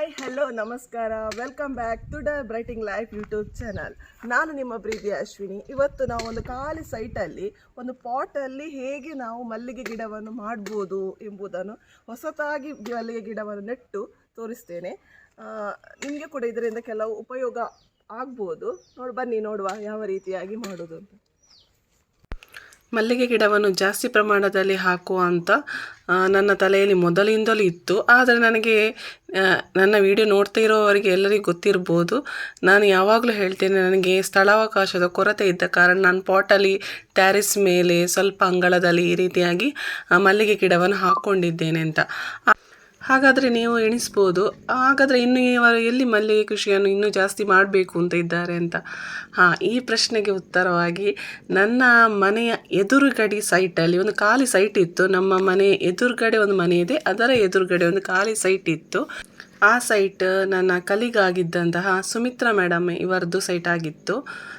Hi hello ನಮಸ್ಕಾರ. Welcome back to the brighting life YouTube channel ನಾನು ನಿಮ್ಮ ಪ್ರೀತಿ ಅಶ್ವಿನಿ. ಇವತ್ತು ನಾವು ಒಂದು ಖಾಲಿ ಸೈಟಲ್ಲಿ ಒಂದು ಪಾಟಲ್ಲಿ ಹೇಗೆ ನಾವು ಮಲ್ಲಿಗೆ ಗಿಡವನ್ನು ಮಾಡ್ಬೋದು ಎಂಬುದನ್ನು ಹೊಸತಾಗಿ ಮಲ್ಲಿಗೆ ಗಿಡವನ್ನು ನೆಟ್ಟು ತೋರಿಸ್ತೇನೆ. ನಿಮಗೆ ಕೂಡ ಇದರಿಂದ ಕೆಲವು ಉಪಯೋಗ ಆಗ್ಬೋದು. ನೋಡಿ, ಬನ್ನಿ, ನೋಡುವ ಯಾವ ರೀತಿಯಾಗಿ ಮಾಡೋದು ಅಂತ. ಮಲ್ಲಿಗೆ ಗಿಡವನ್ನು ಜಾಸ್ತಿ ಪ್ರಮಾಣದಲ್ಲಿ ಹಾಕುವ ಅಂತ ನನ್ನ ತಲೆಯಲ್ಲಿ ಮೊದಲಿಂದಲೂ ಇತ್ತು. ಆದರೆ ನನಗೆ ನನ್ನ ವಿಡಿಯೋ ನೋಡ್ತಾ ಇರೋವರಿಗೆ ಎಲ್ಲರಿಗೂ ಗೊತ್ತಿರ್ಬೋದು. ನಾನು ಯಾವಾಗಲೂ ಹೇಳ್ತೇನೆ, ನನಗೆ ಸ್ಥಳಾವಕಾಶದ ಕೊರತೆ ಇದ್ದ ಕಾರಣ ನಾನು ಪಾಟಲ್ಲಿ ಟ್ಯಾರಿಸ್ ಮೇಲೆ ಸ್ವಲ್ಪ ಅಂಗಳದಲ್ಲಿ ಈ ರೀತಿಯಾಗಿ ಮಲ್ಲಿಗೆ ಗಿಡವನ್ನು ಹಾಕ್ಕೊಂಡಿದ್ದೇನೆ ಅಂತ. ಹಾಗಾದರೆ ನೀವು ಎಣಿಸ್ಬೋದು. ಹಾಗಾದರೆ ಇನ್ನು ಇವರು ಎಲ್ಲಿ ಮಲ್ಲಿಗೆ ಕೃಷಿಯನ್ನು ಇನ್ನೂ ಜಾಸ್ತಿ ಮಾಡಬೇಕು ಅಂತ ಇದ್ದಾರೆ ಅಂತ? ಹಾಂ, ಈ ಪ್ರಶ್ನೆಗೆ ಉತ್ತರವಾಗಿ ನನ್ನ ಮನೆಯ ಎದುರುಗಡೆ ಸೈಟಲ್ಲಿ ಒಂದು ಖಾಲಿ ಸೈಟ್ ಇತ್ತು. ನಮ್ಮ ಮನೆ ಎದುರುಗಡೆ ಒಂದು ಮನೆ ಇದೆ. ಅದರ ಎದುರುಗಡೆ ಒಂದು ಖಾಲಿ ಸೈಟ್ ಇತ್ತು. ಆ ಸೈಟ್ ನನ್ನ ಕಲಿಗಾಗಿದ್ದಂತಹ ಸುಮಿತ್ರಾ ಮೇಡಮ್ ಇವರದ್ದು ಸೈಟ್ ಆಗಿತ್ತು.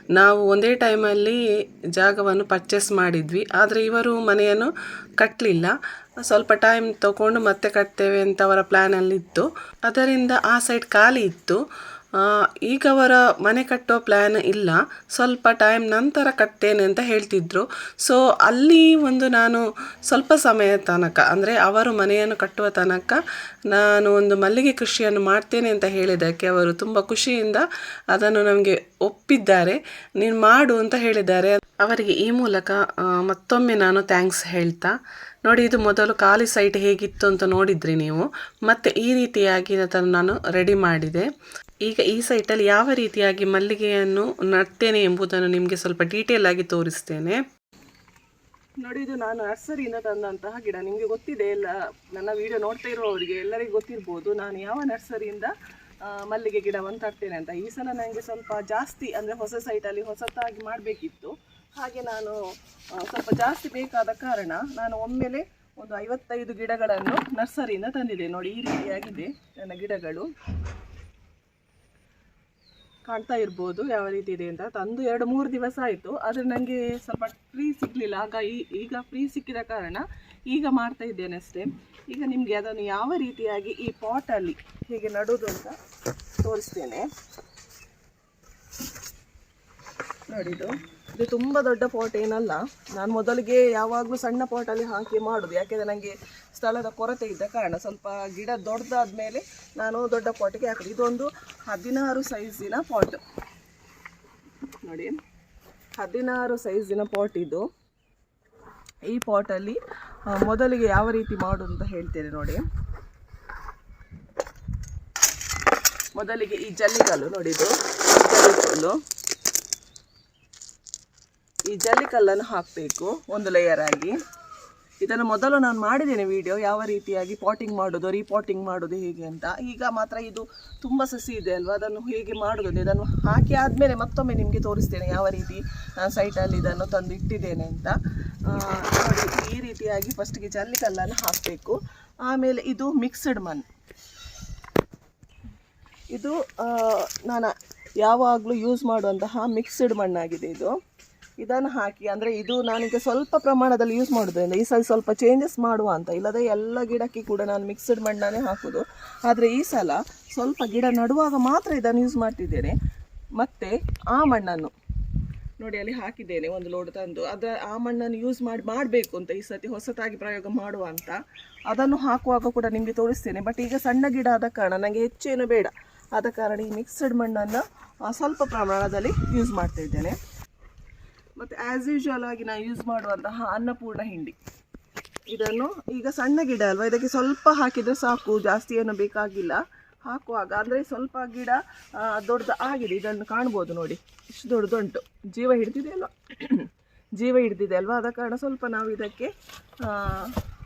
ನಾವು ಒಂದೇ ಟೈಮಲ್ಲಿ ಜಾಗವನ್ನು ಪರ್ಚೇಸ್ ಮಾಡಿದ್ವಿ. ಆದರೆ ಇವರು ಮನೆಯನ್ನು ಕಟ್ಟಲಿಲ್ಲ ಸ್ವಲ್ಪ ಟೈಮ್ ತಗೊಂಡು ಮತ್ತೆ ಕಟ್ತೇವೆ ಅಂತ ಅವರ ಪ್ಲ್ಯಾನಲ್ಲಿತ್ತು ಅದರಿಂದ ಆ ಸೈಡ್ ಖಾಲಿ ಇತ್ತು. ಈಗ ಅವರ ಮನೆ ಕಟ್ಟೋ ಪ್ಲ್ಯಾನ್ ಇಲ್ಲ. ಸ್ವಲ್ಪ ಟೈಮ್ ನಂತರ ಕಟ್ತೇನೆ ಅಂತ ಹೇಳ್ತಿದ್ರು. ಸೊ ಅಲ್ಲಿ ಒಂದು ನಾನು ಸ್ವಲ್ಪ ಸಮಯ ತನಕ, ಅಂದರೆ ಅವರು ಮನೆಯನ್ನು ಕಟ್ಟುವ ತನಕ ನಾನು ಒಂದು ಮಲ್ಲಿಗೆ ಕೃಷಿಯನ್ನು ಮಾಡ್ತೇನೆ ಅಂತ ಹೇಳಿದ್ದಕ್ಕೆ ಅವರು ತುಂಬ ಖುಷಿಯಿಂದ ಅದನ್ನು ನಮಗೆ ಒಪ್ಪಿದ್ದಾರೆ. ನೀನು ಮಾಡು ಅಂತ ಹೇಳಿದ್ದಾರೆ. ಅವರಿಗೆ ಈ ಮೂಲಕ ಮತ್ತೊಮ್ಮೆ ನಾನು ಥ್ಯಾಂಕ್ಸ್ ಹೇಳ್ತಾ, ನೋಡಿ ಇದು ಮೊದಲು ಖಾಲಿ ಸೈಟ್ ಹೇಗಿತ್ತು ಅಂತ ನೋಡಿದ್ರಿ ನೀವು. ಮತ್ತೆ ಈ ರೀತಿಯಾಗಿ ಅದನ್ನು ನಾನು ರೆಡಿ ಮಾಡಿದೆ. ಈಗ ಈ ಸೈಟಲ್ಲಿ ಯಾವ ರೀತಿಯಾಗಿ ಮಲ್ಲಿಗೆಯನ್ನು ನಡ್ತೇನೆ ಎಂಬುದನ್ನು ನಿಮಗೆ ಸ್ವಲ್ಪ ಡೀಟೇಲ್ ಆಗಿ ತೋರಿಸ್ತೇನೆ. ನೋಡಿ, ಇದು ನಾನು ನರ್ಸರಿಯಿಂದ ತಂದಂತಹ ಗಿಡ. ನಿಮಗೆ ಗೊತ್ತಿದೆ, ಎಲ್ಲ ನನ್ನ ವಿಡಿಯೋ ನೋಡ್ತಾ ಇರುವವರಿಗೆ ಎಲ್ಲರಿಗೂ ಗೊತ್ತಿರ್ಬೋದು. ನಾನು ಯಾವ ನರ್ಸರಿಯಿಂದ ಮಲ್ಲಿಗೆ ಗಿಡವನ್ನು ತರ್ತೇನೆ ಅಂತ. ಈ ಸಲ ನನಗೆ ಸ್ವಲ್ಪ ಜಾಸ್ತಿ, ಅಂದರೆ ಹೊಸ ಸೈಟಲ್ಲಿ ಹೊಸತಾಗಿ ಮಾಡಬೇಕಿತ್ತು. ಹಾಗೆ ನಾನು ಸ್ವಲ್ಪ ಜಾಸ್ತಿ ಬೇಕಾದ ಕಾರಣ ನಾನು ಒಮ್ಮೆಲೆ ಒಂದು ಐವತ್ತೈದು ಗಿಡಗಳನ್ನು ನರ್ಸರಿಯಿಂದ ತಂದಿದೆ. ನೋಡಿ, ಈ ರೀತಿಯಾಗಿದೆ ನನ್ನ ಗಿಡಗಳು. ಕಾಣ್ತಾ ಇರ್ಬೋದು ಯಾವ ರೀತಿ ಇದೆ ಅಂತ. ತಂದು ಎರಡು ಮೂರು ದಿವಸ ಆಯಿತು. ಆದರೆ ನನಗೆ ಸ್ವಲ್ಪ ಫ್ರೀ ಸಿಗಲಿಲ್ಲ. ಆಗ ಈಗ ಫ್ರೀ ಸಿಕ್ಕಿದ ಕಾರಣ ಈಗ ಮಾಡ್ತಾ ಇದ್ದೇನೆ ಅಷ್ಟೇ. ಈಗ ನಿಮಗೆ ಅದನ್ನು ಯಾವ ರೀತಿಯಾಗಿ ಈ ಪಾಟಲ್ಲಿ ಹೀಗೆ ನಡೋದು ಅಂತ ತೋರಿಸ್ತೇನೆ. ನೋಡಿ ಇದು ತುಂಬ ದೊಡ್ಡ ಪಾಟ್ ಏನಲ್ಲ. ನಾನು ಮೊದಲಿಗೆ ಯಾವಾಗಲೂ ಸಣ್ಣ ಪಾಟಲ್ಲಿ ಹಾಕಿ ಮಾಡೋದು. ಯಾಕೆಂದರೆ ನನಗೆ ಸ್ಥಳದ ಕೊರತೆ ಇದ್ದ ಕಾರಣ ಸ್ವಲ್ಪ ಗಿಡ ದೊಡ್ಡದಾದ ಮೇಲೆ ನಾನು ದೊಡ್ಡ ಪಾಟಿಗೆ ಹಾಕಿದೆ. ಇದೊಂದು ಹದಿನಾರು ಸೈಜಿನ ಪಾಟ್ ನೋಡಿ. ಹದಿನಾರು ಸೈಜಿನ ಪಾಟ್ ಇದು. ಈ ಪಾಟಲ್ಲಿ ಮೊದಲಿಗೆ ಯಾವ ರೀತಿ ಮಾಡು ಅಂತ ಹೇಳ್ತೇನೆ ನೋಡಿ. ಮೊದಲಿಗೆ ಈ ಜಲ್ಲಿಕಲ್ಲು ನೋಡಿದ್ದು ಜಲ್ಲಿಗಲ್ಲು. ಈ ಜಲ್ಲಿಕಲ್ಲನ್ನು ಹಾಕಬೇಕು, ಒಂದು ಲೇಯರ್ ಆಗಿ. ಇದನ್ನು ಮೊದಲು ನಾನು ಮಾಡಿದ್ದೇನೆ ವಿಡಿಯೋ ಯಾವ ರೀತಿಯಾಗಿ ಪಾಟಿಂಗ್ ಮಾಡೋದು ರೀಪಾಟಿಂಗ್ ಮಾಡೋದು, ಹೇಗೆ ಅಂತ. ಈಗ ಮಾತ್ರ ಇದು ತುಂಬ ಸಸಿ ಇದೆ ಅಲ್ವಾ, ಅದನ್ನು ಹೇಗೆ ಮಾಡೋದು ಇದನ್ನು ಹಾಕಿ ಆದಮೇಲೆ ಮತ್ತೊಮ್ಮೆ ನಿಮಗೆ ತೋರಿಸ್ತೇನೆ ಯಾವ ರೀತಿ ನಾನು ಸೈಟಲ್ಲಿ ಇದನ್ನು ತಂದು ಇಟ್ಟಿದ್ದೇನೆ ಅಂತ. ನೋಡಿ, ಈ ರೀತಿಯಾಗಿ ಫಸ್ಟಿಗೆ ಜಲ್ಲಿಕಲ್ಲನ್ನು ಹಾಕಬೇಕು. ಆಮೇಲೆ ಇದು ಮಿಕ್ಸ್ಡ್ ಮನ್ ಇದು ನಾನು ಯಾವಾಗಲೂ ಯೂಸ್ ಮಾಡುವಂತಹ ಮಿಕ್ಸ್ಡ್ ಮಣ್ಣಾಗಿದೆ ಇದು. ಇದನ್ನು ಹಾಕಿ, ಅಂದರೆ ಇದು ನಾನೀಗ ಸ್ವಲ್ಪ ಪ್ರಮಾಣದಲ್ಲಿ ಯೂಸ್ ಮಾಡೋದ್ರಿಂದ ಈ ಸಲ ಸ್ವಲ್ಪ ಚೇಂಜಸ್ ಮಾಡುವ ಅಂತ. ಇಲ್ಲದೆ ಎಲ್ಲ ಗಿಡಕ್ಕೆ ಕೂಡ ನಾನು ಮಿಕ್ಸ್ಡ್ ಮಣ್ಣನ್ನೇ ಹಾಕೋದು. ಆದರೆ ಈ ಸಲ ಸ್ವಲ್ಪ ಗಿಡ ನಡುವಾಗ ಮಾತ್ರ ಇದನ್ನು ಯೂಸ್ ಮಾಡ್ತಿದ್ದೇನೆ. ಮತ್ತು ಆ ಮಣ್ಣನ್ನು ನೋಡಿ ಅಲ್ಲಿ ಹಾಕಿದ್ದೇನೆ, ಒಂದು ಲೋಡ್ ತಂದು. ಅದರ ಆ ಮಣ್ಣನ್ನು ಯೂಸ್ ಮಾಡಿ, ಮಾಡಬೇಕು ಅಂತ ಈ ಸತಿ ಹೊಸತಾಗಿ ಪ್ರಯೋಗ ಮಾಡುವ ಅಂತ. ಅದನ್ನು ಹಾಕುವಾಗ ಕೂಡ ನಿಮಗೆ ತೋರಿಸ್ತೇನೆ. ಬಟ್ ಈಗ ಸಣ್ಣ ಗಿಡ ಆದ ಕಾರಣ ನನಗೆ ಹೆಚ್ಚೇನು ಬೇಡ. ಆದ ಕಾರಣ ಈ ಮಿಕ್ಸ್ಡ್ ಮಣ್ಣನ್ನು ಸ್ವಲ್ಪ ಪ್ರಮಾಣದಲ್ಲಿ ಯೂಸ್ ಮಾಡ್ತಾ ಇದ್ದೇನೆ. ಮತ್ತು ಆ್ಯಸ್ ಯೂಶುವಲ್ ಆಗಿ ನಾನು ಯೂಸ್ ಮಾಡುವಂತಹ ಅನ್ನಪೂರ್ಣ ಹಿಂಡಿ. ಇದನ್ನು ಈಗ ಸಣ್ಣ ಗಿಡ ಅಲ್ವಾ? ಇದಕ್ಕೆ ಸ್ವಲ್ಪ ಹಾಕಿದರೆ ಸಾಕು, ಜಾಸ್ತಿ ಏನು ಬೇಕಾಗಿಲ್ಲ. ಹಾಕುವಾಗ, ಅಂದರೆ ಸ್ವಲ್ಪ ಗಿಡ ದೊಡ್ಡದು ಆಗಿದೆ. ಇದನ್ನು ಕಾಣ್ಬೋದು ನೋಡಿ. ಇಷ್ಟು ದೊಡ್ಡದುಂಟು. ಜೀವ ಹಿಡ್ದಿದೆ ಅಲ್ವಾ? ಜೀವ ಹಿಡ್ದಿದೆ ಅಲ್ವಾ? ಆದ ಕಾರಣ ಸ್ವಲ್ಪ ನಾವು ಇದಕ್ಕೆ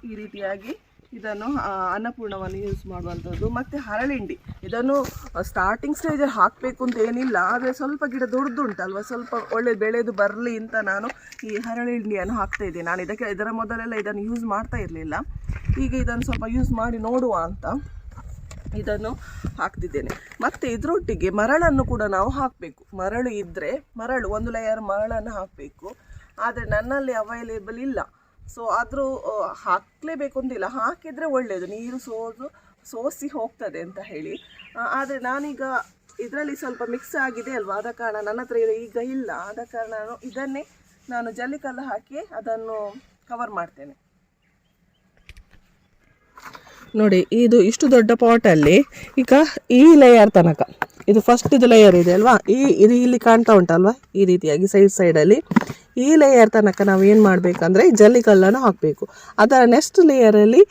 ಈ ರೀತಿಯಾಗಿ ಇದನ್ನು ಅನ್ನಪೂರ್ಣವನ್ನು ಯೂಸ್ ಮಾಡುವಂಥದ್ದು. ಮತ್ತು ಹರಳಿಂಡಿ. ಇದನ್ನು ಸ್ಟಾರ್ಟಿಂಗ್ ಸ್ಟೇಜಲ್ಲಿ ಹಾಕಬೇಕು ಅಂತ ಏನಿಲ್ಲ, ಆದರೆ ಸ್ವಲ್ಪ ಗಿಡ ದೊಡ್ಡದುಂಟಲ್ವ ಸ್ವಲ್ಪ ಒಳ್ಳೆ ಬೆಳೆದು ಬರಲಿ ಅಂತ ನಾನು ಈ ಹರಳಿಂಡಿಯನ್ನು ಹಾಕ್ತಾ ಇದ್ದೇನೆ. ನಾನು ಇದಕ್ಕೆ, ಇದರ ಮೊದಲೆಲ್ಲ ಇದನ್ನು ಯೂಸ್ ಮಾಡ್ತಾ ಇರಲಿಲ್ಲ. ಈಗ ಇದನ್ನು ಸ್ವಲ್ಪ ಯೂಸ್ ಮಾಡಿ ನೋಡುವ ಅಂತ ಇದನ್ನು ಹಾಕ್ತಿದ್ದೇನೆ. ಮತ್ತು ಇದರೊಟ್ಟಿಗೆ ಮರಳನ್ನು ಕೂಡ ನಾವು ಹಾಕಬೇಕು. ಮರಳು ಇದ್ದರೆ ಮರಳು, ಒಂದು ಲೇಯರ್ ಮರಳನ್ನು ಹಾಕಬೇಕು. ಆದರೆ ನನ್ನಲ್ಲಿ ಅವೈಲೇಬಲ್ ಇಲ್ಲ. ಸೊ ಆದರೂ ಹಾಕಲೇಬೇಕು ಅಂತಿಲ್ಲ ಹಾಕಿದರೆ ಒಳ್ಳೆಯದು ನೀರು ಸೋದು, ಸೋಸಿ ಹೋಗ್ತದೆ ಅಂತ ಹೇಳಿ. ಆದರೆ ನಾನೀಗ ಇದರಲ್ಲಿ ಸ್ವಲ್ಪ ಮಿಕ್ಸ್ ಆಗಿದೆ ಅಲ್ವಾ? ಆದ ಕಾರಣ ನನ್ನ ಹತ್ರ ಈಗ ಇಲ್ಲ. ಆದ ಕಾರಣ ನಾನು ಇದನ್ನೇ ನಾನು ಜಲ್ಲಿಕಲ್ಲು ಹಾಕಿ ಅದನ್ನು ಕವರ್ ಮಾಡ್ತೇನೆ. ನೋಡಿ, ಇದು ಇಷ್ಟು ದೊಡ್ಡ ಪಾಟಲ್ಲಿ ಈಗ ಈ ಲೇಯರ್ ತನಕ, ಇದು ಫಸ್ಟ್ ಇದು ಲೇಯರ್ ಇದೆ ಅಲ್ವಾ? ಈ, ಇದು ಇಲ್ಲಿ ಕಾಣ್ತಾ ಉಂಟಲ್ವಾ? ಈ ರೀತಿಯಾಗಿ ಸೈಡ್ ಸೈಡಲ್ಲಿ ಈ ಲೇಯರ್ ತನಕ ನಾವು ಏನು ಮಾಡಬೇಕಂದ್ರೆ ಜಲ್ಲಿಕಲ್ಲನ್ನು ಹಾಕಬೇಕು. ಅದರ ನೆಕ್ಸ್ಟ್ ಲೇಯರಲ್ಲಿ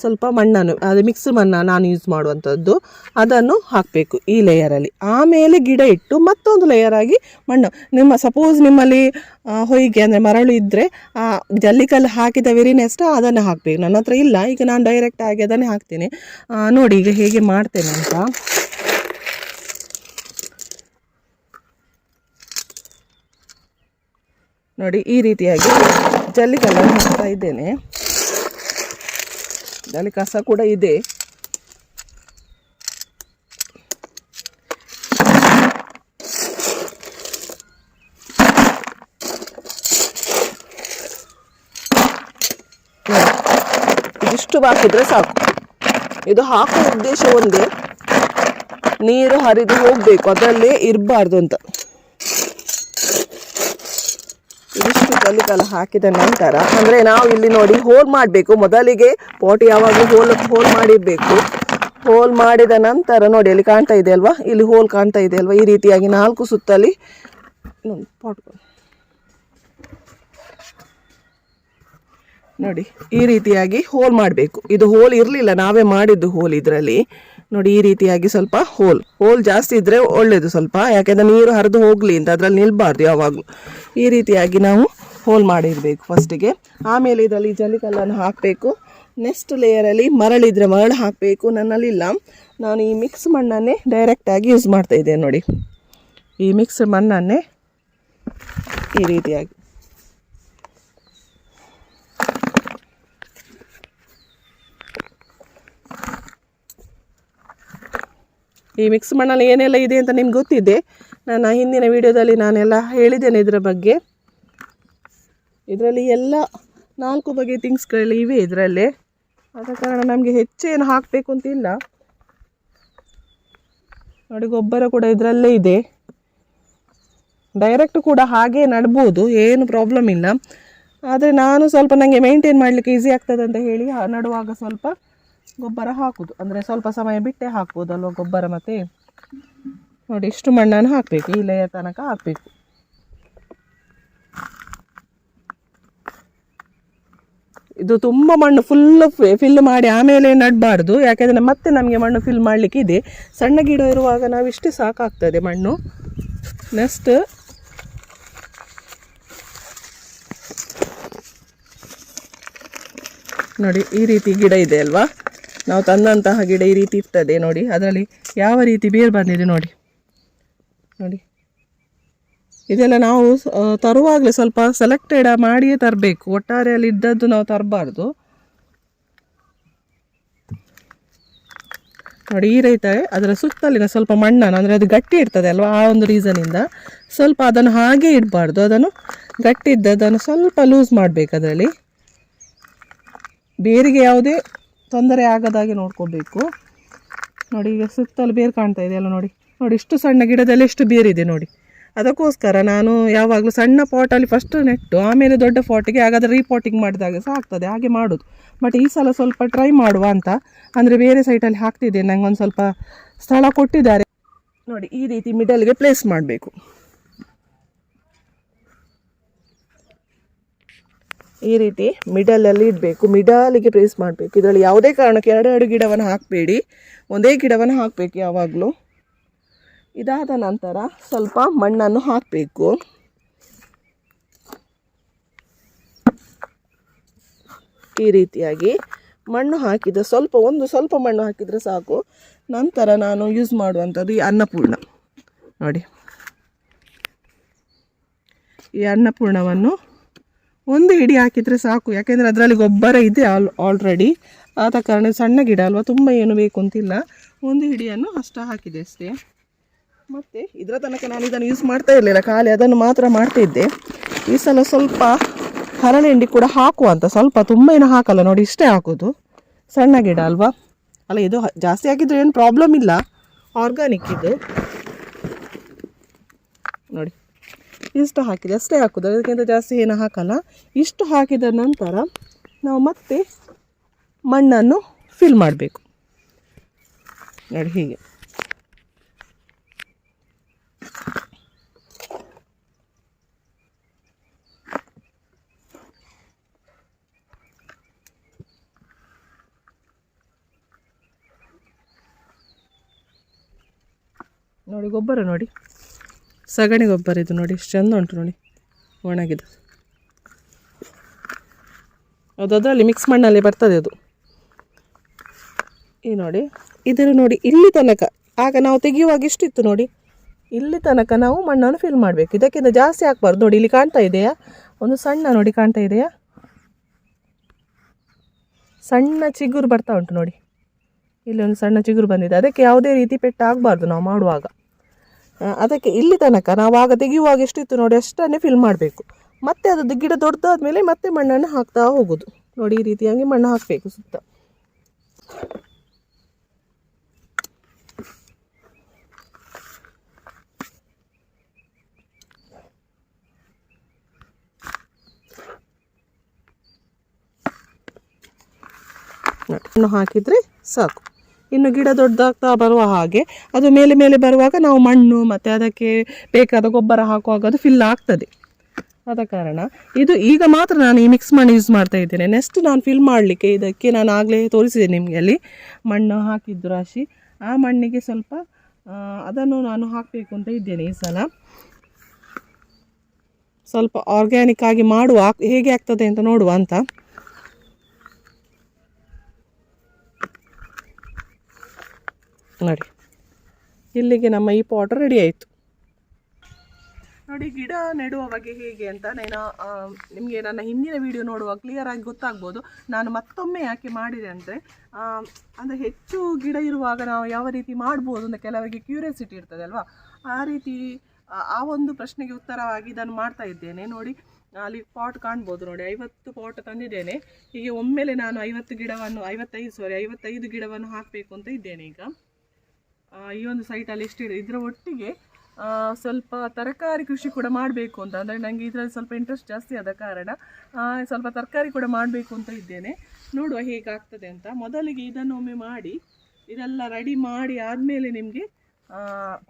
ಸ್ವಲ್ಪ ಮಣ್ಣನ್ನು, ಅದು ಮಿಕ್ಸ್ ಮಣ್ಣ ನಾನು ಯೂಸ್ ಮಾಡುವಂಥದ್ದು, ಅದನ್ನು ಹಾಕಬೇಕು ಈ ಲೇಯರಲ್ಲಿ ಆಮೇಲೆ ಗಿಡ ಇಟ್ಟು ಮತ್ತೊಂದು ಲೇಯರ್ ಆಗಿ ಮಣ್ಣು. ನಿಮ್ಮ ಸಪೋಸ್ ನಿಮ್ಮಲ್ಲಿ ಹೊಯ್ಗೆ ಅಂದರೆ ಮರಳು ಇದ್ದರೆ ಜಲ್ಲಿಕಲ್ಲು ಹಾಕಿದ ವೆರಿ ನೆಕ್ಸ್ಟ್ ಅದನ್ನು ಹಾಕಬೇಕು. ನನ್ನ ಹತ್ರ ಇಲ್ಲ, ಈಗ ನಾನು ಡೈರೆಕ್ಟ್ ಆಗಿ ಅದನ್ನೇ ಹಾಕ್ತೀನಿ. ನೋಡಿ ಈಗ ಹೇಗೆ ಮಾಡ್ತೇನೆ ಅಂತ. ನೋಡಿ, ಈ ರೀತಿಯಾಗಿ ಜಲ್ಲಿ ಹಾಕ್ತಾ ಇದ್ದೇನೆ. ಜಲ್ಲಿ ಕಸ ಕೂಡ ಇದೆ. ಇದಿಷ್ಟು ಹಾಕಿದ್ರೆ ಸಾಕು. ಇದು ಹಾಕೋ ಉದ್ದೇಶ ಒಂದೇ. ನೀರು ಹರಿದು ಹೋಗಬೇಕು, ಅದರಲ್ಲೇ ಇರಬಾರ್ದು ಅಂತ. ಇದಿಷ್ಟು ಹಾಕಿದ ನಂತರ, ಅಂದರೆ ನಾವು ಇಲ್ಲಿ ನೋಡಿ ಹೋಲ್ ಮಾಡಬೇಕು. ಮೊದಲಿಗೆ ಪೋಟಿ ಯಾವಾಗಲೂ ಹೋಲ್ ಹೋಲ್ ಮಾಡಿರಬೇಕು. ಹೋಲ್ ಮಾಡಿದ ನಂತರ ನೋಡಿ, ಅಲ್ಲಿ ಕಾಣ್ತಾ ಇದೆ ಅಲ್ವಾ? ಇಲ್ಲಿ ಹೋಲ್ ಕಾಣ್ತಾ ಇದೆ ಅಲ್ವಾ? ಈ ರೀತಿಯಾಗಿ ನಾಲ್ಕು ಸುತ್ತಲಿ ಇನ್ನೊಂದು ಪಾಟ್ ನೋಡಿ, ಈ ರೀತಿಯಾಗಿ ಹೋಲ್ ಮಾಡಬೇಕು. ಇದು ಹೋಲ್ ಇರಲಿಲ್ಲ, ನಾವೇ ಮಾಡಿದ್ದು ಹೋಲ್ ಇದರಲ್ಲಿ. ನೋಡಿ, ಈ ರೀತಿಯಾಗಿ ಸ್ವಲ್ಪ ಹೋಲ್. ಹೋಲ್ ಜಾಸ್ತಿ ಇದ್ದರೆ ಒಳ್ಳೆಯದು ಸ್ವಲ್ಪ, ಯಾಕೆಂದರೆ ನೀರು ಹರಿದು ಹೋಗಲಿ ಅಂತ, ಅದರಲ್ಲಿ ನಿಲ್ಬಾರ್ದು ಯಾವಾಗಲೂ. ಈ ರೀತಿಯಾಗಿ ನಾವು ಹೋಲ್ ಮಾಡಿರಬೇಕು ಫಸ್ಟಿಗೆ. ಆಮೇಲೆ ಇದರಲ್ಲಿ ಜಲ್ಲಿಕಲ್ಲನ್ನು ಹಾಕಬೇಕು. ನೆಕ್ಸ್ಟ್ ಲೇಯರಲ್ಲಿ ಮರಳಿದ್ರೆ ಮರಳು ಹಾಕಬೇಕು. ನನ್ನಲ್ಲಿಲ್ಲ ನಾನು ಈ ಮಿಕ್ಸ್ ಮಣ್ಣನ್ನೇ ಡೈರೆಕ್ಟಾಗಿ ಯೂಸ್ ಮಾಡ್ತಾ ಇದ್ದೇನೆ ನೋಡಿ. ಈ ಮಿಕ್ಸ್ ಮಣ್ಣನ್ನೇ ಈ ರೀತಿಯಾಗಿ. ಈ ಮಿಕ್ಸ್ ಮಣ್ಣಲ್ಲಿ ಏನೆಲ್ಲ ಇದೆ ಅಂತ ನಿಮ್ಗೆ ಗೊತ್ತಿದೆ. ನನ್ನ ಹಿಂದಿನ ವಿಡಿಯೋದಲ್ಲಿ ನಾನೆಲ್ಲ ಹೇಳಿದ್ದೇನೆ ಇದರ ಬಗ್ಗೆ. ಇದರಲ್ಲಿ ಎಲ್ಲ ನಾಲ್ಕು ಬಗೆಯ ಥಿಂಗ್ಸ್ಗಳು ಇವೆ ಇದರಲ್ಲಿ. ಆದ ಕಾರಣ ನಮಗೆ ಹೆಚ್ಚೇನು ಹಾಕಬೇಕು ಅಂತಿಲ್ಲ. ನೋಡಿ, ಗೊಬ್ಬರ ಕೂಡ ಇದರಲ್ಲೇ ಇದೆ. ಡೈರೆಕ್ಟ್ ಕೂಡ ಹಾಗೆ ನಡ್ಬೋದು, ಏನು ಪ್ರಾಬ್ಲಮ್ ಇಲ್ಲ. ಆದರೆ ನಾನು ಸ್ವಲ್ಪ ನನಗೆ ಮೇಂಟೈನ್ ಮಾಡಲಿಕ್ಕೆ ಈಸಿ ಆಗ್ತದೆ ಅಂತ ಹೇಳಿ ನಡುವಾಗ ಸ್ವಲ್ಪ ಗೊಬ್ಬರ ಹಾಕೋದು. ಅಂದರೆ ಸ್ವಲ್ಪ ಸಮಯ ಬಿಟ್ಟೆ ಹಾಕ್ಬೋದಲ್ವ ಗೊಬ್ಬರ ಮತ್ತೆ? ನೋಡಿ, ಇಷ್ಟು ಮಣ್ಣನ್ನು ಹಾಕಬೇಕು, ಈ ಲೇಯರ್ ತನಕ ಹಾಕಬೇಕು. ಇದು ತುಂಬ ಮಣ್ಣು ಫುಲ್ ಫಿಲ್ ಮಾಡಿ ಆಮೇಲೆ ನಡಬಾರ್ದು. ಯಾಕೆಂದರೆ ಮತ್ತೆ ನಮಗೆ ಮಣ್ಣು ಫಿಲ್ ಮಾಡಲಿಕ್ಕೆ ಇದೆ ಸಣ್ಣ ಗಿಡ ಇರುವಾಗ ನಾವು ಇಷ್ಟೇ ಸಾಕಾಗ್ತದೆ ಮಣ್ಣು. ನೆಕ್ಸ್ಟ್ ನೋಡಿ, ಈ ರೀತಿ ಗಿಡ ಇದೆ ಅಲ್ವಾ? ನಾವು ತಂದಂತಹ ಗಿಡ ಈ ರೀತಿ ಇರ್ತದೆ ನೋಡಿ. ಅದರಲ್ಲಿ ಯಾವ ರೀತಿ ಬೇರು ಬಂದಿದೆ ನೋಡಿ. ನೋಡಿ. ಇದೆಲ್ಲ ನಾವು ತರುವಾಗಲೇ ಸ್ವಲ್ಪ ಸೆಲೆಕ್ಟೆಡ್ ಮಾಡಿಯೇ ತರಬೇಕು. ಒಟ್ಟಾರೆಯಲ್ಲಿ ಇದ್ದದ್ದು ನಾವು ತರಬಾರ್ದು. ನೋಡಿ, ಈ ರೈತ ಅದರ ಸುತ್ತಲಿನ ಸ್ವಲ್ಪ ಮಣ್ಣನ್ನು, ಅಂದರೆ ಅದು ಗಟ್ಟಿ ಇರ್ತದೆ ಅಲ್ವಾ, ಆ ಒಂದು ರೀಸನಿಂದ ಸ್ವಲ್ಪ ಅದನ್ನು ಹಾಗೆ ಇಡಬಾರ್ದು. ಅದನ್ನು ಗಟ್ಟಿ ಇದ್ದದನ್ನು ಸ್ವಲ್ಪ ಲೂಸ್ ಮಾಡಬೇಕು ಅದರಲ್ಲಿ. ಬೇರಿಗೆ ಯಾವುದೇ ತೊಂದರೆ ಆಗದಾಗೆ ನೋಡ್ಕೋಬೇಕು. ನೋಡಿ, ಈಗ ಸುತ್ತಲೂ ಬೇರು ಕಾಣ್ತಾ ಇದೆ ಅಲ್ಲ ನೋಡಿ. ನೋಡಿ, ಇಷ್ಟು ಸಣ್ಣ ಗಿಡದಲ್ಲಿ ಎಷ್ಟು ಬೇರಿದೆ ನೋಡಿ. ಅದಕ್ಕೋಸ್ಕರ ನಾನು ಯಾವಾಗಲೂ ಸಣ್ಣ ಪಾಟಲ್ಲಿ ಫಸ್ಟ್ ನೆಟ್ಟು, ಆಮೇಲೆ ದೊಡ್ಡ ಪಾಟಿಗೆ ಹಾಗಾದರೆ ರೀಪಾಟಿಂಗ್ ಮಾಡಿದಾಗ ಸಹ ಆಗ್ತದೆ, ಹಾಗೆ ಮಾಡೋದು. ಬಟ್ ಈ ಸಲ ಸ್ವಲ್ಪ ಟ್ರೈ ಮಾಡುವ ಅಂತ. ಅಂದರೆ ಬೇರೆ ಸೈಟಲ್ಲಿ ಹಾಕ್ತಿದ್ದೆ ನಂಗೆ ಒಂದು ಸ್ವಲ್ಪ ಸ್ಥಳ ಕೊಟ್ಟಿದ್ದಾರೆ. ನೋಡಿ, ಈ ರೀತಿ ಮಿಡಲ್ಗೆ ಪ್ಲೇಸ್ ಮಾಡಬೇಕು. ಈ ರೀತಿ ಮಿಡಲಲ್ಲಿ ಇಡಬೇಕು. ಮಿಡಲಿಗೆ ಪ್ಲೇಸ್ ಮಾಡಬೇಕು. ಇದರಲ್ಲಿ ಯಾವುದೇ ಕಾರಣಕ್ಕೆ ಎರಡೆರಡು ಗಿಡವನ್ನು ಹಾಕಬೇಡಿ. ಒಂದೇ ಗಿಡವನ್ನು ಹಾಕಬೇಕು ಯಾವಾಗಲೂ. ಇದಾದ ನಂತರ ಸ್ವಲ್ಪ ಮಣ್ಣನ್ನು ಹಾಕಬೇಕು. ಈ ರೀತಿಯಾಗಿ ಮಣ್ಣು ಹಾಕಿದ ಸ್ವಲ್ಪ, ಒಂದು ಸ್ವಲ್ಪ ಮಣ್ಣು ಹಾಕಿದರೆ ಸಾಕು. ನಂತರ ನಾನು ಯೂಸ್ ಮಾಡುವಂಥದ್ದು ಈ ಅನ್ನಪೂರ್ಣ. ನೋಡಿ. ಈ ಅನ್ನಪೂರ್ಣವನ್ನು ಒಂದು ಹಿಡಿ ಹಾಕಿದರೆ ಸಾಕು. ಯಾಕೆಂದರೆ ಅದರಲ್ಲಿ ಗೊಬ್ಬರ ಇದೆ ಆಲ್ ಆಲ್ರೆಡಿ ಆದ ಕಾರಣ ಸಣ್ಣ ಗಿಡ ಅಲ್ವಾ, ತುಂಬ ಏನು ಬೇಕು ಅಂತಿಲ್ಲ. ಒಂದು ಹಿಡಿಯನ್ನು ಅಷ್ಟು ಹಾಕಿದೆ ಅಷ್ಟೇ. ಮತ್ತು ಇದರ ತನಕ ನಾನು ಇದನ್ನು ಯೂಸ್ ಮಾಡ್ತಾ ಇರಲಿಲ್ಲ. ಖಾಲಿ ಅದನ್ನು ಮಾತ್ರ ಮಾಡ್ತಿದ್ದೆ ಈ ಸಲ ಸ್ವಲ್ಪ ಹರಳೆಂಡಿ ಕೂಡ ಹಾಕುವ ಅಂತ ಸ್ವಲ್ಪ ತುಂಬ ಏನು ಹಾಕಲ್ಲ ನೋಡಿ, ಇಷ್ಟೇ ಹಾಕೋದು. ಸಣ್ಣ ಗಿಡ ಅಲ್ವಾ? ಅಲ್ಲ, ಇದು ಜಾಸ್ತಿ ಹಾಕಿದ್ರೆ ಏನು ಪ್ರಾಬ್ಲಮ್ ಇಲ್ಲ. ಆರ್ಗಾನಿಕ್ ಇದು. ನೋಡಿ, ಇಷ್ಟು ಹಾಕಿದೆ. ಅಷ್ಟೇ ಹಾಕೋದು. ಅದಕ್ಕಿಂತ ಜಾಸ್ತಿ ಏನು ಹಾಕಲ್ಲ. ಇಷ್ಟು ಹಾಕಿದ ನಂತರ ನಾವು ಮತ್ತೆ ಮಣ್ಣನ್ನು ಫಿಲ್ ಮಾಡಬೇಕು. ನೋಡಿ ಹೀಗೆ. ನೋಡಿ ಗೊಬ್ಬರ ನೋಡಿ. ಸಗಣಿ ಗೊಬ್ಬರ ಇದು ನೋಡಿ ಎಷ್ಟು ಚೆಂದ ಉಂಟು ನೋಡಿ, ಒಣಗಿದ. ಅದು ಅದರಲ್ಲಿ ಮಿಕ್ಸ್ ಮಣ್ಣಲ್ಲಿ ಬರ್ತದೆ ಅದು. ಈ ನೋಡಿ, ಇದರ ನೋಡಿ ಇಲ್ಲಿ ತನಕ. ಆಗ ನಾವು ತೆಗೆಯುವಾಗ ಇಷ್ಟಿತ್ತು ನೋಡಿ? ಇಲ್ಲಿ ತನಕ ನಾವು ಮಣ್ಣನ್ನು ಫಿಲ್ ಮಾಡಬೇಕು. ಇದಕ್ಕಿಂತ ಜಾಸ್ತಿ ಹಾಕ್ಬಾರ್ದು ನೋಡಿ, ಇಲ್ಲಿ ಕಾಣ್ತಾ ಇದೆಯಾ? ಒಂದು ಸಣ್ಣ ನೋಡಿ, ಕಾಣ್ತಾ ಇದೆಯಾ? ಸಣ್ಣ ಚಿಗುರು ಬರ್ತಾ ಉಂಟು ನೋಡಿ. ಇಲ್ಲಿ ಒಂದು ಸಣ್ಣ ಚಿಗುರು ಬಂದಿದೆ. ಅದಕ್ಕೆ ಯಾವುದೇ ರೀತಿ ಪೆಟ್ಟು ಆಗಬಾರ್ದು ನಾವು ಮಾಡುವಾಗ. ಅದಕ್ಕೆ ಇಲ್ಲಿ ತನಕ ನಾವು ಆಗ ತೆಗೆಯುವಾಗ ಎಷ್ಟಿತ್ತು ನೋಡಿ, ಅಷ್ಟನ್ನೇ ಫಿಲ್ ಮಾಡಬೇಕು. ಮತ್ತೆ ಅದು ಗಿಡ ದೊಡ್ಡದಾದ್ಮೇಲೆ ಮತ್ತೆ ಮಣ್ಣನ್ನು ಹಾಕ್ತಾ ಹೋಗೋದು. ನೋಡಿ, ಈ ರೀತಿಯಾಗಿ ಮಣ್ಣು ಹಾಕಬೇಕು ಸುತ್ತ. ಮಣ್ಣು ಹಾಕಿದರೆ ಸಾಕು. ಇನ್ನು ಗಿಡ ದೊಡ್ಡದಾಗ್ತಾ ಬರುವ ಹಾಗೆ, ಅದು ಮೇಲೆ ಮೇಲೆ ಬರುವಾಗ ನಾವು ಮಣ್ಣು ಮತ್ತು ಅದಕ್ಕೆ ಬೇಕಾದ ಗೊಬ್ಬರ ಹಾಕುವಾಗ ಅದು ಫಿಲ್ ಆಗ್ತದೆ. ಆದ ಕಾರಣ ಇದು ಈಗ ಮಾತ್ರ ನಾನು ಈ ಮಿಕ್ಸ್ ಮಣ್ಣು ಯೂಸ್ ಮಾಡ್ತಾ ಇದ್ದೇನೆ. ನೆಕ್ಸ್ಟ್ ನಾನು ಫಿಲ್ ಮಾಡಲಿಕ್ಕೆ ಇದಕ್ಕೆ ನಾನು ಆಗಲೇ ತೋರಿಸಿದೆ ನಿಮಗೆ ಅಲ್ಲಿ. ಮಣ್ಣು ಹಾಕಿದ್ದು ರಾಶಿ. ಆ ಮಣ್ಣಿಗೆ ಸ್ವಲ್ಪ ಅದನ್ನು ನಾನು ಹಾಕಬೇಕು ಅಂತ ಇದ್ದೇನೆ ಈ ಸಲ. ಸ್ವಲ್ಪ ಆರ್ಗ್ಯಾನಿಕ್ ಆಗಿ ಮಾಡುವ ಹೇಗೆ ಆಗ್ತದೆ ಅಂತ ನೋಡುವ ಅಂತ. ನೋಡಿ. ಇಲ್ಲಿಗೆ ನಮ್ಮ ಈ ಪಾಟ್ ರೆಡಿ ಆಯಿತು. ನೋಡಿ, ಗಿಡ ನೆಡುವ ಬಗ್ಗೆ ಹೇಗೆ ಅಂತ ನಾನು ನಿಮಗೆ ನನ್ನ ಹಿಂದಿನ ವಿಡಿಯೋ ನೋಡುವಾಗ ಕ್ಲಿಯರ್ ಆಗಿ ಗೊತ್ತಾಗ್ಬೋದು. ನಾನು ಮತ್ತೊಮ್ಮೆ ಯಾಕೆ ಮಾಡಿದೆ ಅಂದರೆ ಅಂದರೆ ಹೆಚ್ಚು ಗಿಡ ಇರುವಾಗ ನಾವು ಯಾವ ರೀತಿ ಮಾಡ್ಬೋದು ಅಂತ ಕೆಲವರಿಗೆ ಕ್ಯೂರಿಯಾಸಿಟಿ ಇರ್ತದೆ ಅಲ್ವಾ? ಆ ರೀತಿ, ಆ- ಒಂದು ಪ್ರಶ್ನೆಗೆ ಉತ್ತರವಾಗಿ ಇದನ್ನು ಮಾಡ್ತಾ ಇದ್ದೇನೆ. ನೋಡಿ, ಅಲ್ಲಿ ಪಾಟ್ ಕಾಣ್ಬೋದು ನೋಡಿ, ಐವತ್ತು ಪಾಟ್ ತಂದಿದ್ದೇನೆ. ಹೀಗೆ ಒಮ್ಮೆಲೆ ನಾನು ಐವತ್ತು ಗಿಡವನ್ನು, ಐವತ್ತೈದು ಸಾರಿ ಐವತ್ತೈದು ಗಿಡವನ್ನು ಹಾಕಬೇಕು ಅಂತ ಇದ್ದೇನೆ ಈಗ. ಈ ಒಂದು ಸೈಟಲ್ಲಿ ಎಷ್ಟಿದೆ ಇದರ ಒಟ್ಟಿಗೆ ಸ್ವಲ್ಪ ತರಕಾರಿ ಕೃಷಿ ಕೂಡ ಮಾಡಬೇಕು ಅಂತ. ಅಂದರೆ ನನಗೆ ಇದರಲ್ಲಿ ಸ್ವಲ್ಪ ಇಂಟ್ರೆಸ್ಟ್ ಜಾಸ್ತಿ ಆದ ಕಾರಣ ಸ್ವಲ್ಪ ತರಕಾರಿ ಕೂಡ ಮಾಡಬೇಕು ಅಂತ ಇದ್ದೇನೆ. ನೋಡುವ ಹೇಗಾಗ್ತದೆ ಅಂತ. ಮೊದಲಿಗೆ ಇದನ್ನು ಒಮ್ಮೆ ಮಾಡಿ, ಇದೆಲ್ಲ ರೆಡಿ ಮಾಡಿ ಆದಮೇಲೆ ನಿಮಗೆ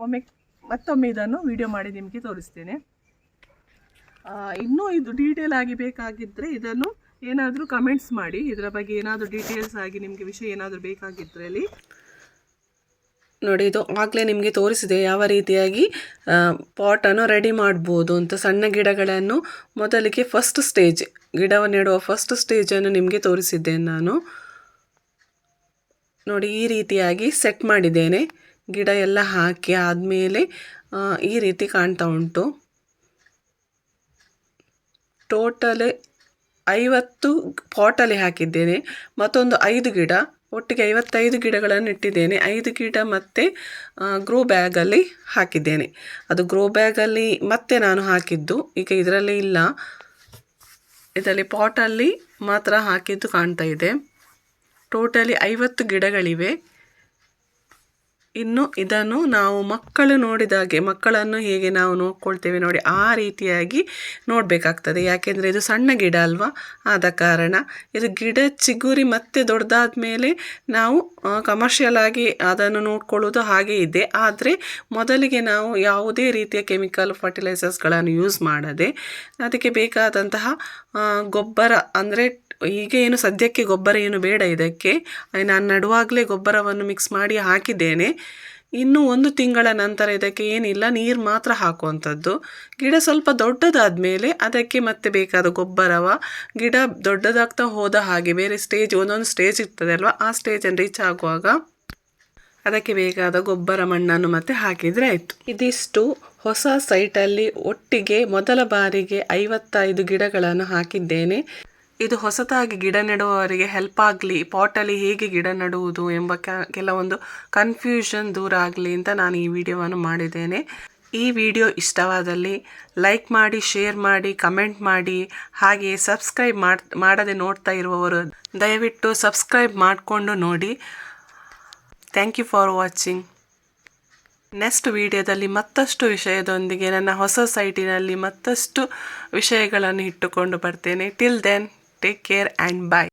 ಒಮ್ಮೆ ಮತ್ತೊಮ್ಮೆ ಇದನ್ನು ವಿಡಿಯೋ ಮಾಡಿ ನಿಮಗೆ ತೋರಿಸ್ತೇನೆ. ಇನ್ನೂ ಇದು ಡೀಟೇಲ್ ಆಗಿ ಬೇಕಾಗಿದ್ದರೆ ಇದನ್ನು ಏನಾದರೂ ಕಮೆಂಟ್ಸ್ ಮಾಡಿ. ಇದರ ಬಗ್ಗೆ ಏನಾದರೂ ಡೀಟೇಲ್ಸ್ ಆಗಿ ನಿಮಗೆ ವಿಷಯ ಏನಾದರೂ ಬೇಕಾಗಿದ್ದರೆ ಅಲ್ಲಿ ನೋಡಿ, ಇದು ಆಗಲೇ ನಿಮಗೆ ತೋರಿಸಿದೆ ಯಾವ ರೀತಿಯಾಗಿ ಪಾಟನ್ನು ರೆಡಿ ಮಾಡ್ಬೋದು ಅಂತ. ಸಣ್ಣ ಗಿಡಗಳನ್ನು ಮೊದಲಿಗೆ ಫಸ್ಟ್ ಸ್ಟೇಜ್ ಗಿಡವನ್ನು ನೆಡುವ ಫಸ್ಟ್ ಸ್ಟೇಜನ್ನು ನಿಮಗೆ ತೋರಿಸಿದ್ದೇನೆ ನಾನು. ನೋಡಿ, ಈ ರೀತಿಯಾಗಿ ಸೆಟ್ ಮಾಡಿದ್ದೇನೆ. ಗಿಡ ಎಲ್ಲ ಹಾಕಿ ಆದಮೇಲೆ ಈ ರೀತಿ ಕಾಣ್ತಾ ಉಂಟು. ಟೋಟಲ್ ಐವತ್ತು ಪಾಟಲ್ಲಿ ಹಾಕಿದ್ದೇನೆ. ಮತ್ತೊಂದು ಐದು ಗಿಡ. ಒಟ್ಟಿಗೆ ಐವತ್ತೈದು ಗಿಡಗಳನ್ನು ಇಟ್ಟಿದ್ದೇನೆ. ಐದು ಗಿಡ ಮತ್ತೆ ಗ್ರೋ ಬ್ಯಾಗಲ್ಲಿ ಹಾಕಿದ್ದೇನೆ. ಅದು ಗ್ರೋ ಬ್ಯಾಗಲ್ಲಿ ಮತ್ತೆ ನಾನು ಹಾಕಿದ್ದು. ಈಗ ಇದರಲ್ಲಿ ಇಲ್ಲ. ಇದರಲ್ಲಿ ಪಾಟಲ್ಲಿ ಮಾತ್ರ ಹಾಕಿದ್ದು ಕಾಣ್ತಾ ಇದೆ. ಟೋಟಲಿ ಐವತ್ತು ಗಿಡಗಳಿವೆ. ಇನ್ನು ಇದನ್ನು ನಾವು ಮಕ್ಕಳು ನೋಡಿದಾಗೆ ಮಕ್ಕಳನ್ನು ಹೇಗೆ ನಾವು ನೋಡ್ಕೊಳ್ತೇವೆ ನೋಡಿ, ಆ ರೀತಿಯಾಗಿ ನೋಡಬೇಕಾಗ್ತದೆ. ಯಾಕೆಂದರೆ ಇದು ಸಣ್ಣ ಗಿಡ ಅಲ್ವಾ? ಆದ ಕಾರಣ ಇದು ಗಿಡ ಚಿಗುರಿ ಮತ್ತೆ ದೊಡ್ಡದಾದ ಮೇಲೆ ನಾವು ಕಮರ್ಷಿಯಲ್ ಆಗಿ ಅದನ್ನು ನೋಡ್ಕೊಳ್ಳೋದು ಹಾಗೆ ಇದೆ. ಆದರೆ ಮೊದಲಿಗೆ ನಾವು ಯಾವುದೇ ರೀತಿಯ ಕೆಮಿಕಲ್ ಫರ್ಟಿಲೈಸರ್ಸ್ಗಳನ್ನು ಯೂಸ್ ಮಾಡದೆ, ಅದಕ್ಕೆ ಬೇಕಾದಂತಹ ಗೊಬ್ಬರ ಅಂದರೆ ಈಗ ಏನು ಸದ್ಯಕ್ಕೆ ಗೊಬ್ಬರ ಏನು ಬೇಡ ಇದಕ್ಕೆ. ನಾನು ನಡುವಾಗಲೇ ಗೊಬ್ಬರವನ್ನು ಮಿಕ್ಸ್ ಮಾಡಿ ಹಾಕಿದ್ದೇನೆ. ಇನ್ನು ಒಂದು ತಿಂಗಳ ನಂತರ ಇದಕ್ಕೆ ಏನಿಲ್ಲ, ನೀರು ಮಾತ್ರ ಹಾಕುವಂಥದ್ದು. ಗಿಡ ಸ್ವಲ್ಪ ದೊಡ್ಡದಾದ ಮೇಲೆ ಅದಕ್ಕೆ ಮತ್ತೆ ಬೇಕಾದ ಗೊಬ್ಬರವ, ಗಿಡ ದೊಡ್ಡದಾಗ್ತಾ ಹೋದ ಹಾಗೆ ಬೇರೆ ಸ್ಟೇಜ್ ಒಂದೊಂದು ಸ್ಟೇಜ್ ಇರ್ತದೆ ಅಲ್ವಾ, ಆ ಸ್ಟೇಜನ್ನು ರೀಚ್ ಆಗುವಾಗ ಅದಕ್ಕೆ ಬೇಕಾದ ಗೊಬ್ಬರ ಮಣ್ಣನ್ನು ಮತ್ತೆ ಹಾಕಿದರೆ ಆಯಿತು. ಇದಿಷ್ಟು ಹೊಸ ಸೈಟಲ್ಲಿ ಒಟ್ಟಿಗೆ ಮೊದಲ ಬಾರಿಗೆ ಐವತ್ತೈದು ಗಿಡಗಳನ್ನು ಹಾಕಿದ್ದೇನೆ. ಇದು ಹೊಸತಾಗಿ ಗಿಡ ನೆಡುವವರಿಗೆ ಹೆಲ್ಪ್ ಆಗಲಿ ಪಾಟಲ್ಲಿ ಹೇಗೆ ಗಿಡ ನೆಡುವುದು ಎಂಬ ಕೆಲವೊಂದು ಕನ್ಫ್ಯೂಷನ್ ದೂರ ಆಗಲಿ ಅಂತ ನಾನು ಈ ವಿಡಿಯೋವನ್ನು ಮಾಡಿದ್ದೇನೆ. ಈ ವಿಡಿಯೋ ಇಷ್ಟವಾದಲ್ಲಿ ಲೈಕ್ ಮಾಡಿ ಶೇರ್ ಮಾಡಿ ಕಮೆಂಟ್ ಮಾಡಿ ಹಾಗೆ ಸಬ್ಸ್ಕ್ರೈಬ್ ಮಾಡಿ, ಮಾಡದೆ ನೋಡ್ತಾ ಇರುವವರು ದಯವಿಟ್ಟು ಸಬ್ಸ್ಕ್ರೈಬ್ ಮಾಡಿಕೊಂಡು ನೋಡಿ. Thank you for watching next ವಿಡಿಯೋದಲ್ಲಿ ಮತ್ತಷ್ಟು ವಿಷಯದೊಂದಿಗೆ ನನ್ನ ಹೊಸ ಸೈಟಿನಲ್ಲಿ ಮತ್ತಷ್ಟು ವಿಷಯಗಳನ್ನು ಇಟ್ಟುಕೊಂಡು ಬರ್ತೇನೆ. Till then Take care and bye.